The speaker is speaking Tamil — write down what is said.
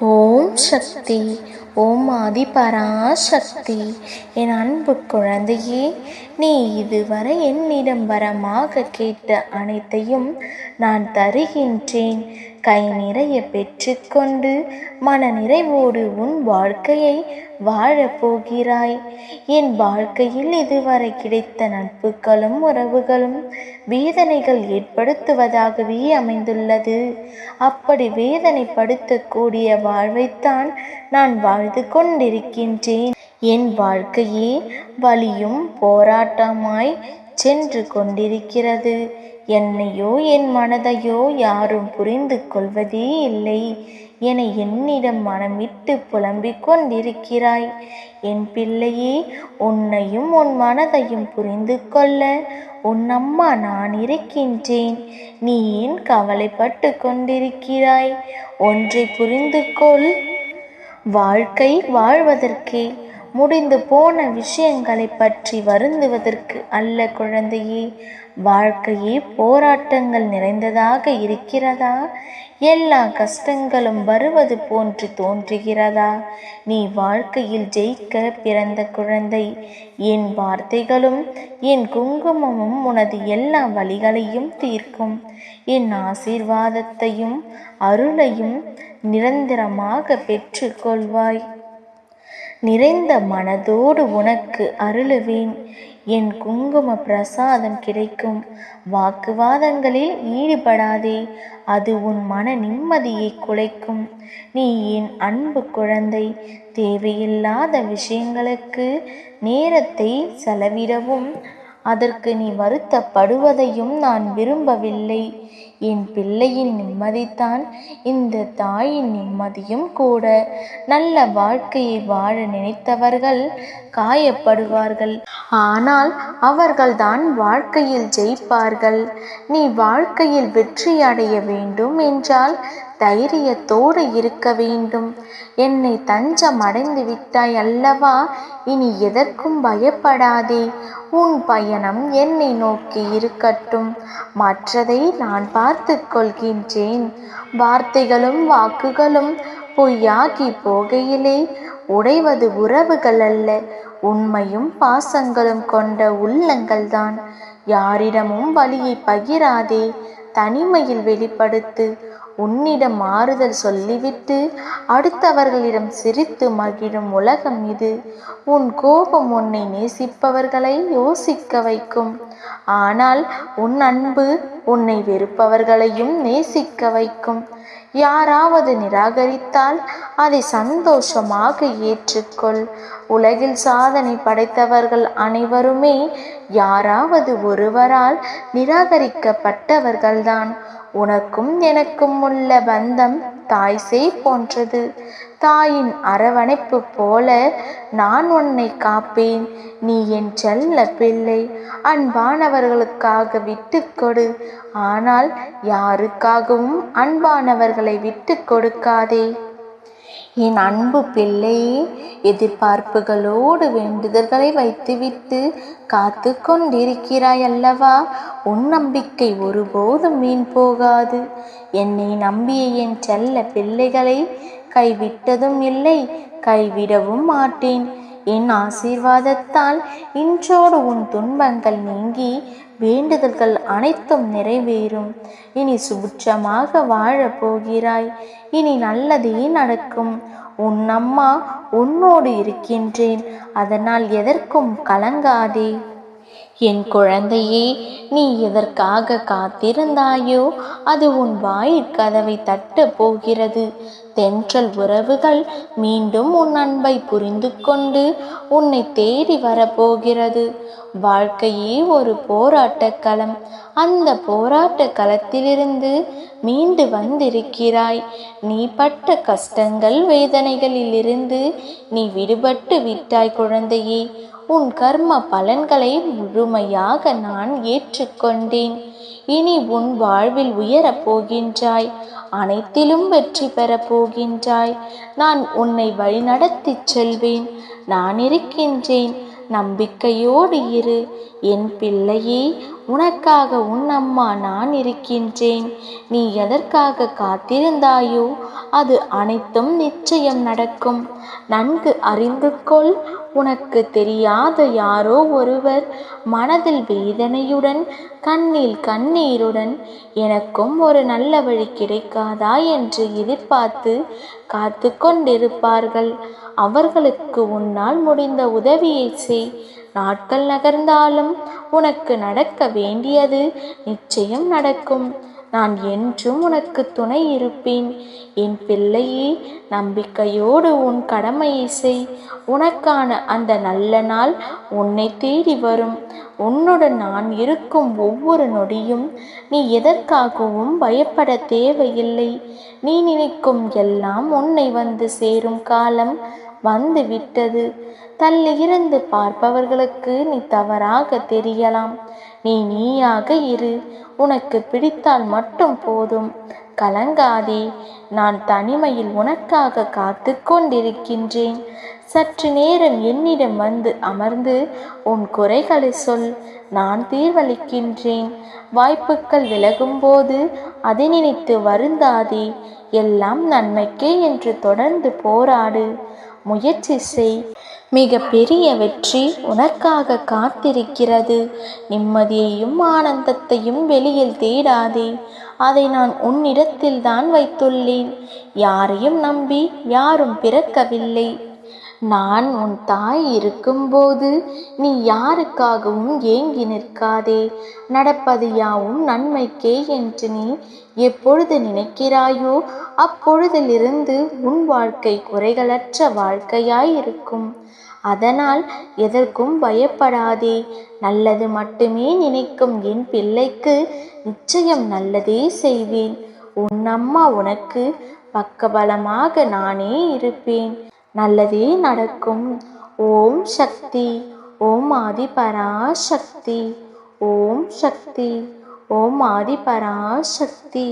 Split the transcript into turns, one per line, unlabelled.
ஓம் சக்தி ஓம் ஆதிபராசக்தி. என் அன்பு குழந்தையே நீ இதுவரை என்னிடம் வரமாக கேட்ட அனைத்தையும் நான் தருகின்றேன். கை நிறைய பெற்றுக்கொண்டு மன நிறைவோடு உன் வாழ்க்கையை வாழப் போகிறாய். என் வாழ்க்கையில் இதுவரை கிடைத்த நட்புகளும் உறவுகளும் வேதனைகள் ஏற்படுத்துவதாகவே அமைந்துள்ளது. அப்படி வேதனைப்படுத்தக்கூடிய வாழ்வைத்தான் நான் வாழ்ந்து கொண்டிருக்கின்றேன். என் வாழ்க்கையே வலியும் போராட்டமாய் சென்று கொண்டிருக்கிறது. என்னையோ என் மனதையோ யாரும் புரிந்து கொள்வதே இல்லை. என என்னிடம் மனமிட்டு புலம்பிக் கொண்டிருக்கிறாய். என் பிள்ளையே உன்னையும் உன் மனதையும் புரிந்து கொள்ள உன் அம்மா நான் இருக்கின்றேன். நீ ஏன் கவலைப்பட்டு கொண்டிருக்கிறாய்? ஒன்றை புரிந்து கொள். வாழ்க்கை வாழ்வதற்கே முடிந்து போன விஷயங்களை பற்றி வருந்துவதற்கு அல்ல குழந்தையே. வாழ்க்கையே போராட்டங்கள் நிறைந்ததாக இருக்கிறதா? எல்லா கஷ்டங்களும் வருவது போன்று தோன்றுகிறதா? நீ வாழ்க்கையில் ஜெயிக்க பிறந்த குழந்தை. என் வார்த்தைகளும் என் குங்குமமும் உனது எல்லா வழிகளையும் தீர்க்கும். என் ஆசீர்வாதத்தையும் அருளையும் நிரந்தரமாக பெற்றுக்கொள்வாய். நிறைந்த மனதோடு உனக்கு அருளுவேன். என் குங்கும பிரசாதம் கிடைக்கும். வாக்குவாதங்களில் ஈடுபடாதே அது உன் மன நிம்மதியை குலைக்கும். நீ என் அன்பு குழந்தை தேவையில்லாத விஷயங்களுக்கு நேரத்தை செலவிடவும் அதற்கு நீ வருத்தப்படுவதையும் நான் விரும்பவில்லை. என் பிள்ளையின் நிம்மதிதான் இந்த தாயின் நிம்மதியும் கூட. நல்ல வாழ்க்கையை வாழ நினைத்தவர்கள் காயப்படுவார்கள். ஆனால் அவர்கள்தான் வாழ்க்கையில் ஜெயிப்பார்கள். நீ வாழ்க்கையில் வெற்றி அடைய வேண்டும் என்றால் தைரியத்தோடு இருக்க வேண்டும். என்னை தஞ்சம் அடைந்து விட்டாய் அல்லவா? இனி எதற்கும் பயப்படாதே. உன் பயணம் என்னை நோக்கி இருக்கட்டும். மற்றதை நான் பார்த்து கொள்கின்றேன். வார்த்தைகளும் வாக்குகளும் பொய்யாகி போகையிலே உடைவது உறவுகள் அல்ல. உண்மையும் பாசங்களும் கொண்ட உள்ளங்கள்தான். யாரிடமும் வழியை பகிராதே. தனிமையில் வெளிப்படுத்து. உன்னிடம் ஆறுதல் சொல்லிவிட்டு அடுத்தவர்களிடம் சிரித்து மகிழும் உலகம் இது. உன் கோபம் உன்னை நேசிப்பவர்களை யோசிக்க வைக்கும். ஆனால் உன் அன்பு உன்னை வெறுப்பவர்களையும் நேசிக்க வைக்கும். யாராவது நிராகரித்தால் அதை சந்தோஷமாக ஏற்றுக்கொள். உலகில் சாதனை படைத்தவர்கள் அனைவருமே யாராவது ஒருவரால் நிராகரிக்கப்பட்டவர்கள்தான். உனக்கும் எனக்கும் உள்ள பந்தம் தாய் சேய் போன்றது. தாயின் அரவணைப்பு போல நான் உன்னை காப்பேன். நீ என் செல்ல பிள்ளை. அன்பானவர்களுக்காக விட்டு கொடு. ஆனால் யாருக்காகவும் அன்பானவர்களை விட்டு கொடுக்காதே. என் அன்பு பிள்ளையே எதிர்பார்ப்புகளோடு வேண்டுதல்களை வைத்துவிட்டு காத்து கொண்டிருக்கிறாய் அல்லவா உன் நம்பிக்கை ஒருபோதும் வீண் போகாது. என்னை நம்பிய என் செல்ல பிள்ளைகளை கைவிட்டதும் இல்லை கைவிடவும் மாட்டேன். என் ஆசீர்வாதத்தால் இன்றோடு உன் துன்பங்கள் நீங்கி வேண்டுதல்கள் அனைத்தும் நிறைவேறும். இனி சுபிட்சமாக வாழப் போகிறாய். இனி நல்லதே நடக்கும். உன் அம்மா உன்னோடு இருக்கின்றேன். அதனால் எதற்கும் கலங்காதே. என் குழந்தையே நீ எதற்காக காத்திருந்தாயோ அது உன் வாயிற் கதவை தட்டப் போகிறது. தென்றல் உறவுகள் மீண்டும் உன் அன்பை புரிந்து கொண்டு உன்னை தேடி வரப்போகிறது. வாழ்க்கையே ஒரு போராட்ட களம். அந்த போராட்ட களத்திலிருந்து மீண்டு வந்திருக்கிறாய். நீ பட்ட கஷ்டங்கள் வேதனைகளிலிருந்து நீ விடுபட்டு விட்டாய் குழந்தையே. உன் கர்ம பலன்களை முழுமையாக நான் ஏற்றுக்கொண்டேன். இனி உன் வாழ்வில் உயரப் போகின்றாய் அனைத்திலும் வெற்றி பெறப் போகின்றாய். நான் உன்னை வழிநடத்திச் செல்வேன் நான் இருக்கின்றேன். நம்பிக்கையோடு இரு என் பிள்ளையே உனக்காக உன் அம்மா நான் இருக்கின்றேன். நீ எதற்காக காத்திருந்தாயோ அது அனைத்தும் நிச்சயம் நடக்கும். நன்கு அறிந்து கொள் உனக்கு தெரியாத யாரோ ஒருவர் மனதில் வேதனையுடன் கண்ணில் கண்ணீருடன் எனக்கும் ஒரு நல்ல வழி கிடைக்காதா? என்று எதிர்பார்த்து காத்து கொண்டிருப்பார்கள் அவர்களுக்கு உன்னால் முடிந்த உதவியை செய். நாட்கள் நகர்ந்தாலும் உனக்கு நடக்க வேண்டியது நிச்சயம் நடக்கும். நான் என்றும் உனக்கு துணை இருப்பேன். என் பிள்ளையே நம்பிக்கையோடு உன் கடமையை செய். உனக்கான அந்த நல்ல நாள் உன்னை தேடி வரும். உன்னுடன் நான் இருக்கும் ஒவ்வொரு நொடியும் நீ எதற்காகவும் பயப்பட தேவையில்லை. நீ நினைக்கும் எல்லாம் உன்னை வந்து சேரும் காலம். வந்து விட்டது. தள்ளி இருந்து பார்ப்பவர்களுக்கு நீ தவறாக தெரியலாம். நீ நீயாக இரு. உனக்கு பிடித்தால் மட்டும் போதும். கலங்காதே. நான் தனிமையில் உனக்காக காத்து கொண்டிருக்கின்றேன் சற்று நேரம் என்னிடம் வந்து அமர்ந்து உன் குறைகளை சொல். நான் தீர்வளிக்கின்றேன். வாய்ப்புகள் விலகும்போது அதை நினைத்து வருந்தாதே. எல்லாம் நன்மைக்கே என்று தொடர்ந்து போராடு. முயற்சி செய். மிக பெரிய வெற்றி உனக்காக காத்திருக்கிறது. நிம்மதியையும் ஆனந்தத்தையும் வெளியில் தேடாதே. அதை நான் உன்னிடத்தில் தான் வைத்துள்ளேன். யாரையும் நம்பி யாரும் பிறக்கவில்லை. நான் உன் தாய் இருக்கும்போது நீ யாருக்காகவும் ஏங்கி நிற்காதே. நடப்பது யாவும் நன்மைக்கே என்று நீ எப்பொழுது நினைக்கிறாயோ அப்பொழுதிலிருந்து உன் வாழ்க்கை குறைகளற்ற வாழ்க்கையாய் இருக்கும் அதனால் எதற்கும் பயப்படாதே. நல்லது மட்டுமே நினைக்கும் என் பிள்ளைக்கு நிச்சயம் நல்லதே செய்வேன். உன் அம்மா உனக்கு பக்கபலமாக நானே இருப்பேன். நல்லதே நடக்கும். ஓம் சக்தி. ஓம் ஆதி பராசக்தி ஓம் சக்தி. ஓம் ஆதி பராசக்தி